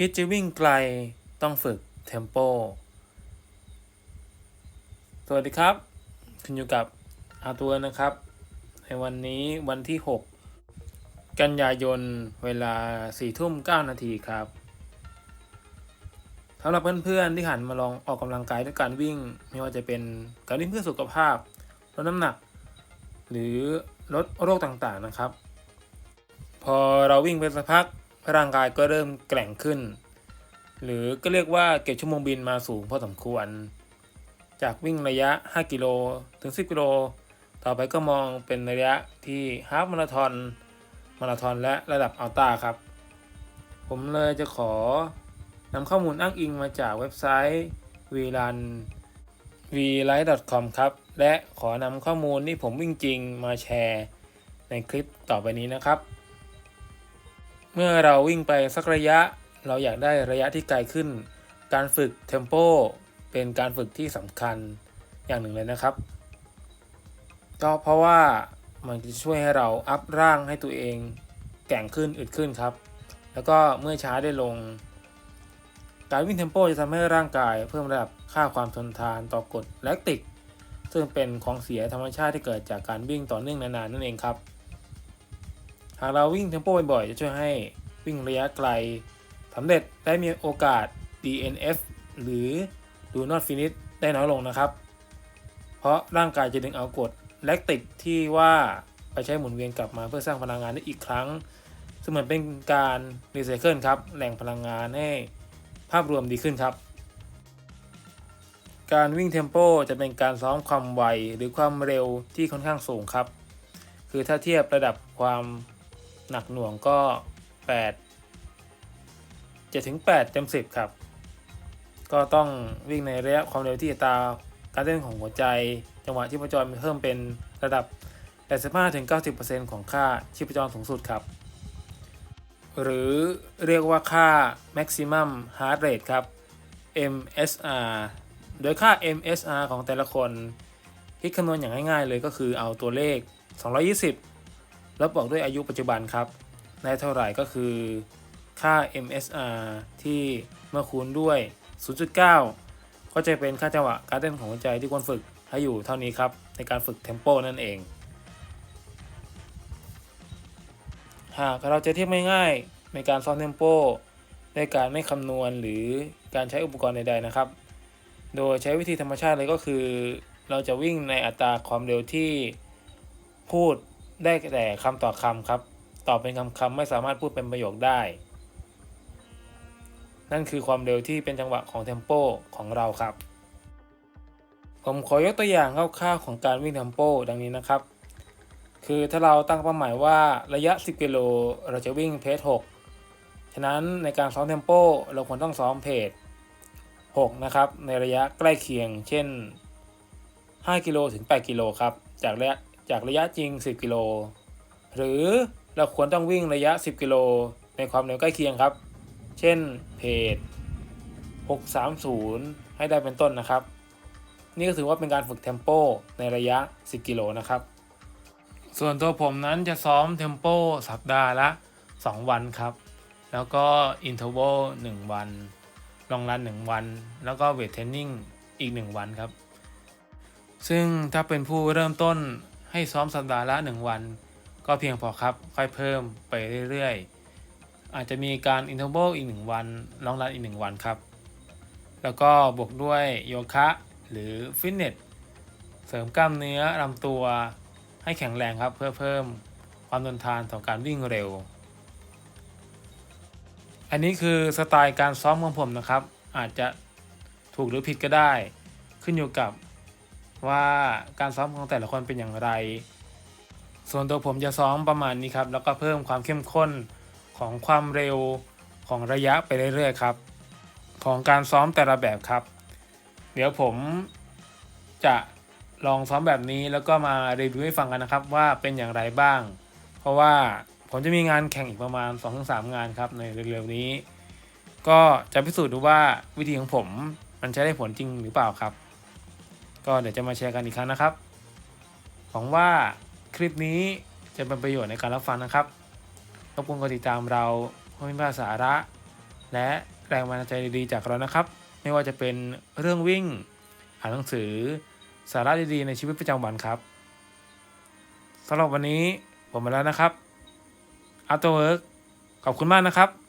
คิดจะวิ่งไกลต้องฝึกเทมโป สวัสดีครับ คุณอยู่กับอาตัวนะครับ ในวันนี้วันที่ 6 กันยายน เวลา4ทุ่ม9นาทีครับสำหรับเพื่อนๆที่หันมาลองออกกำลังกายด้วยการวิ่ง ไม่ว่าจะเป็นการวิ่งเพื่อสุขภาพ ลดน้ำหนัก หรือลดโรคต่างๆนะครับ พอเราวิ่งไปสักพัก ร่างกายก็เริ่มแกร่งขึ้น หรือก็เรียกว่าเก็บชั่วโมงบินมาสูงพอสมควร จากวิ่งระยะ 5 กิโลถึง 10 กิโล ต่อไปก็มองเป็นระยะที่ฮาฟมาราธอนมาราธอนและระดับอัลต้าครับ ผมเลยจะขอนำข้อมูลอ้างอิงมาจากเว็บไซต์ vrun v l i f e c o m ครับ และขอนำข้อมูลที่ผมวิ่งจริงมาแชร์ในคลิปต่อไปนี้นะครับ เมื่อเราวิ่งไปสักระยะ เราอยากได้ระยะที่ไกลขึ้น การฝึกเทมโปเป็นการฝึกที่สำคัญอย่างหนึ่งเลยนะครับ ก็เพราะว่ามันจะช่วยให้เราอัพร่างให้ตัวเองแก่งขึ้นอึดขึ้นครับ แล้วก็เมื่อช้าได้ลง การวิ่งเทมโปจะทำให้ร่างกายเพิ่มระดับค่าความทนทานต่อกรดแลคติก ซึ่งเป็นของเสียธรรมชาติที่เกิดจากการวิ่งต่อเนื่องนานๆนั่นเองครับ หากเราวิ่งเทมโปบ่อยๆ จะช่วยให้วิ่งระยะไกลสำเร็จและมีโอกาส DNF หรือ Do not finish ได้น้อยลงนะครับ เพราะร่างกายจะดึงเอากรดแลคติกที่ว่าไปใช้หมุนเวียนกลับมาเพื่อสร้างพลังงานได้อีกครั้งซึ่งเหมือนเป็นการรีไซเคิลครับ แหล่งพลังงานให้ภาพรวมดีขึ้นครับ การวิ่งเทมโปจะเป็นการซ้อมความไวหรือความเร็วที่ค่อนข้างสูงครับ คือถ้าเทียบระดับความ หนักหน่วงก็ 8 7ถึง8เต็ม10 ครับ ก็ต้องวิ่งในระยะความเร็วที่ตาการเต้นของหัวใจ จังหวะชีพจรมีเพิ่มเป็นระดับ 85ถึง90%ของค่าชีพจรสูงสุดครับ หรือเรียกว่าค่า maximum heart rate ครับ MSR โดยค่า MSR ของแต่ละคน คิดคำนวณอย่างง่ายๆเลยก็คือเอาตัวเลข 220 แล้วบอกด้วยอายุปัจจุบันครับ ได้เท่าไหร่ก็คือ ค่า MSR ที่เมื่อคูณด้วย 0.9 ก็จะเป็นค่าจังหวะการเต้นของหัวใจที่ควรฝึกให้อยู่เท่านี้ครับ ในการฝึกเทมโปนั่นเอง หากเราจะเทียบง่ายๆในการซ้อมเทมโปด้วยการไม่คำนวณหรือการใช้อุปกรณ์ใดๆนะครับ โดยใช้วิธีธรรมชาติเลยก็คือ เราจะวิ่งในอัตราความเร็วที่พูด ได้แต่คำต่อคำครับ ตอบเป็นคำคำๆไม่สามารถพูดเป็นประโยคได้ นั่นคือความเร็วที่เป็นจังหวะของเทมโปของเราครับ ผมขอยกตัวอย่างคร่าวๆของการวิ่งเทมโปดังนี้นะครับ คือถ้าเราตั้งเป้าหมายว่าระยะ 10 กิโลเราจะวิ่งเพจ6ฉะนั้นในการซ้อมเทมโปเราควรต้องซ้อมเพจ6นะครับในระยะใกล้เคียง เช่น 5 กิโลถึง 8 กิโลครับ จากระยะ จากระยะจริง 10 กิโล หรือเราควรต้องวิ่งระยะ 10 กิโล ในความเร็วใกล้เคียงครับ เช่นเพจ 630 ให้ได้เป็นต้นนะครับ นี่ก็ถือว่าเป็นการฝึกเทมโปในระยะ 10 กิโลนะครับ ส่วนตัวผมนั้นจะซ้อมเทมโปสัปดาห์ละ 2 วันครับ แล้วก็อินเทอร์วล1วัน ลองรัน 1 วัน แล้วก็เวทเทรนนิ่งอีก 1 วันครับ ซึ่งถ้าเป็นผู้เริ่มต้น ให้ซ้อมสัปดาห์ละ 1 วัน ก็เพียงพอครับ ค่อยเพิ่มไปเรื่อยๆ อาจจะมีการอินเทอร์วลอีก 1 วันลองรันอีก 1 วันครับ แล้วก็บวกด้วยโยคะหรือฟิตเนสเสริมกล้ามเนื้อลำตัวให้แข็งแรงครับเพื่อเพิ่มความทนทานต่อการวิ่งเร็ว อันนี้คือสไตล์การซ้อมของผมนะครับ อาจจะถูกหรือผิดก็ได้ ขึ้นอยู่กับ ว่าการซ้อมของแต่ละคนเป็นอย่างไร ส่วนตัวผมจะซ้อมประมาณนี้ครับ แล้วก็เพิ่มความเข้มข้นของความเร็วของระยะไปเรื่อยๆครับ ของการซ้อมแต่ละแบบครับ เดี๋ยวผมจะลองซ้อมแบบนี้แล้วก็มารีวิวให้ฟังกันนะครับว่าเป็นอย่างไรบ้าง เพราะว่าผมจะมีงานแข่งอีกประมาณ 2-3 งานครับในเร็วๆนี้ ก็จะพิสูจน์ดูว่าวิธีของผมมันใช้ได้ผลจริงหรือเปล่าครับ ก็เดี๋ยวจะมาแชร์กันอีกครั้งนะครับ หวังว่าคลิปนี้จะเป็นประโยชน์ในการรับฟังนะครับรบกวนกดติดตามเราเพื่อม่พลาดสาระ และแรงบันดาลใจดีๆจากเรานะครับ ไม่ว่าจะเป็นเรื่องวิ่ง อ่านหนังสือ สาระดีๆในชีวิตประจำวันครับสำหรับวันนี้ผมมาแล้วนะครับ After Work ขอบคุณมากนะครับ